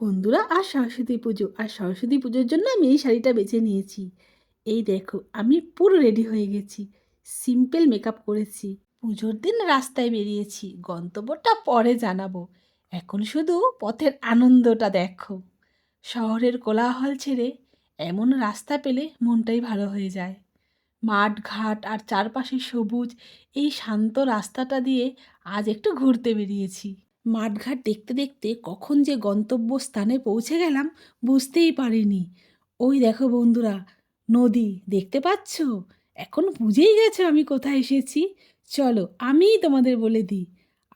বন্ধুরা, আর সরস্বতী পুজো। আর সরস্বতী পুজোর জন্য আমি এই শাড়িটা বেছে নিয়েছি। এই দেখো, আমি পুরো রেডি হয়ে গেছি। সিম্পল মেকআপ করেছি। পুজোর দিন রাস্তায় বেরিয়েছি। গন্তব্যটা পরে জানাব। এখন শুধু পথের আনন্দটা দেখো। শহরের কোলাহল ছেড়ে এমন রাস্তা পেলে মনটাই ভালো হয়ে যায়। মাঠ ঘাট আর চারপাশে সবুজ, এই শান্ত রাস্তাটা দিয়ে আজ একটু ঘুরতে বেরিয়েছি। মাঠঘাট দেখতে দেখতে কখন যে গন্তব্য স্থানে পৌঁছে গেলাম বুঝতেই পারিনি। ওই দেখো বন্ধুরা, নদী দেখতে পাচ্ছ? এখন বুঝেই গেছো আমি কোথায় এসেছি? চলো আমিই তোমাদের বলে দিই,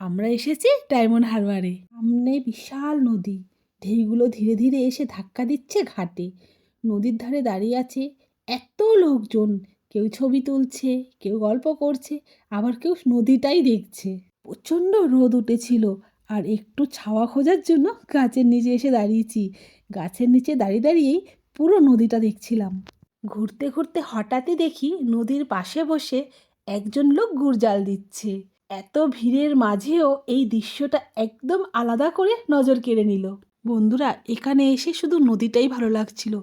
আমরা এসেছি ডায়মন্ড হারবারে। সামনে বিশাল নদী, ঢেউগুলো ধীরে ধীরে এসে ধাক্কা দিচ্ছে ঘাটে। নদীর ধারে দাঁড়িয়ে আছে এত লোকজন, কেউ ছবি তুলছে, কেউ গল্প করছে, আবার কেউ নদীটাই দেখছে। প্রচণ্ড রোদ উঠেছিল আর একটু ছাওয়া খোঁজার জন্য গাছের নিচে এসে দাঁড়িয়েছি। গাছের নিচে দাঁড়িয়ে দাঁড়িয়েই পুরো নদীটা দেখছিলাম। ঘুরতে ঘুরতে হঠাৎই দেখি নদীর পাশে বসে একজন লোক গুড়জাল দিচ্ছে। এত ভিড়ের মাঝেও এই দৃশ্যটা একদম আলাদা করে নজর কেড়ে নিল। বন্ধুরা, এখানে এসে শুধু নদীটাই ভালো লাগছিল,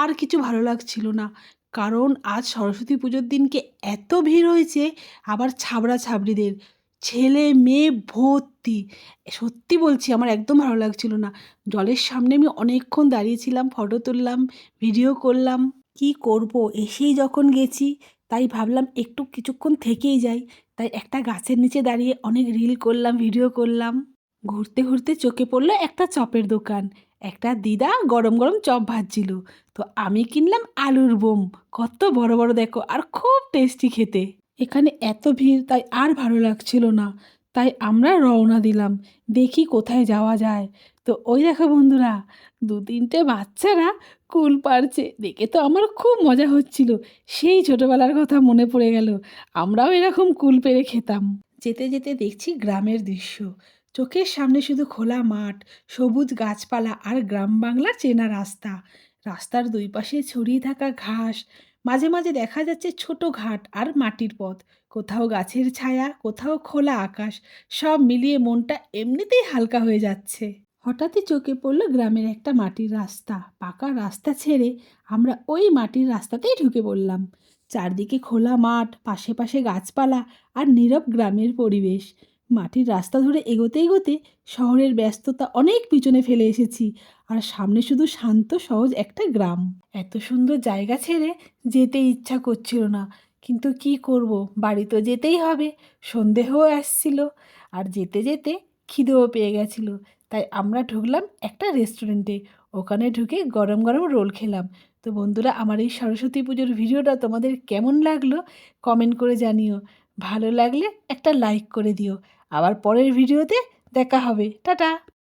আর কিছু ভালো লাগছিল না। কারণ আজ সরস্বতী পুজোর দিনকে এত ভিড় হয়েছে, আবার ছাবড়া ছাবড়িদের ছেলে, মেয়ে ভর্তি। সত্যি বলছি, আমার একদম ভালো লাগছিল না। জলের সামনে আমি অনেকক্ষণ দাঁড়িয়েছিলাম ফটো তুললাম ভিডিও করলাম। কি করব? এসেই যখন গেছি, তাই ভাবলাম একটু কিছুক্ষণ থেকেই যাই। তাই একটা গাছের নিচে দাঁড়িয়ে অনেক রিল করলাম ভিডিও করলাম। ঘুরতে ঘুরতে চোখে পড়ল একটা চপের দোকান। একটা দিদা গরম গরম চপ ভাজছিল। তো আমি কিনলাম আলুর বোম। কত বড় বড় দেখো, আর খুব টেস্টি খেতে। এখানে এত ভিড়, তাই আর ভালো লাগছিল না। তাই আমরা রওনা দিলাম, দেখি কোথায় যাওয়া যায়। তো ওই দেখো বন্ধুরা দু তিনটে বাচ্চারা কুল পারছে দেখে তো আমার খুব মজা হচ্ছিল। সেই ছোটোবেলার কথা মনে পড়ে গেল। আমরাও এরকম কুল পেরে খেতাম। যেতে যেতে দেখছি গ্রামের দৃশ্য। চোখের সামনে শুধু খোলা মাঠ, সবুজ গাছপালা আর গ্রাম বাংলার চেনা রাস্তা। রাস্তার দুই পাশে ছড়িয়ে থাকা ঘাস মাঝে মাঝে দেখা যাচ্ছে ছোট ঘাট আর মাটির পথ। কোথাও গাছের ছায়া, কোথাও খোলা আকাশ, সব মিলিয়ে মনটা এমনিতেই হালকা হয়ে যাচ্ছে। হঠাৎই চোখে পড়ল গ্রামের একটা মাটির রাস্তা। পাকা রাস্তা ছেড়ে আমরা ওই মাটির রাস্তাতেই ঢুকে পড়লাম। চারদিকে খোলা মাঠ, পাশে পাশে গাছপালা আর নীরব গ্রামের পরিবেশ। মাটির রাস্তা ধরে এগোতে এগোতে শহরের ব্যস্ততা অনেক পিছনে ফেলে এসেছি। আর সামনে শুধু শান্ত, সহজ একটা গ্রাম। এত সুন্দর জায়গা ছেড়ে যেতে ইচ্ছা করছিল না। কিন্তু কি করব? বাড়ি তো যেতেই হবে। সন্দেহও আসছিল। আর যেতে যেতে খিদেও পেয়ে গেছিল। তাই আমরা ঢুকলাম একটা রেস্টুরেন্টে। ওখানে ঢুকে গরম গরম রোল খেলাম। তো বন্ধুরা, আমার এই সরস্বতী পুজোর ভিডিওটা তোমাদের কেমন লাগল? কমেন্ট করে জানিও। ভালো লাগলে একটা লাইক করে দিও। আবার পরের ভিডিওতে দেখা হবে। টাটা!